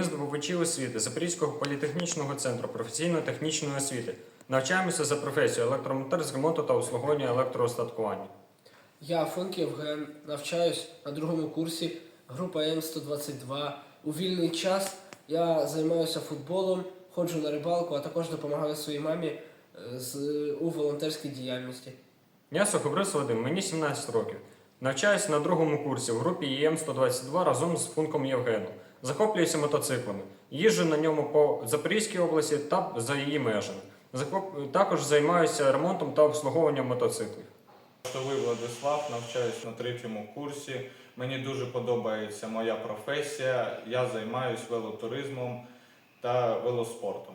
здобувачі освіти Запорізького політехнічного центру професійно-технічної освіти. Навчаємося за професією електромонтер з ремонту та обслуговування електроостаткування. Я Функ Євген, навчаюсь на другому курсі, група М122. У вільний час я займаюся футболом, ходжу на рибалку, а також допомагаю своїй мамі е, з, у волонтерській діяльності. Я Сухобрис Вадим, мені 17 років. Навчаюся на другому курсі в групі ЄМ-122 разом з Функом Євгеном. Захоплююся мотоциклами. Їжджу на ньому по Запорізькій області та за її межами. Також займаюся ремонтом та обслуговуванням мотоциклів. Штовий Владислав, навчаюсь на третьому курсі. Мені дуже подобається моя професія. Я займаюся велотуризмом та велоспортом.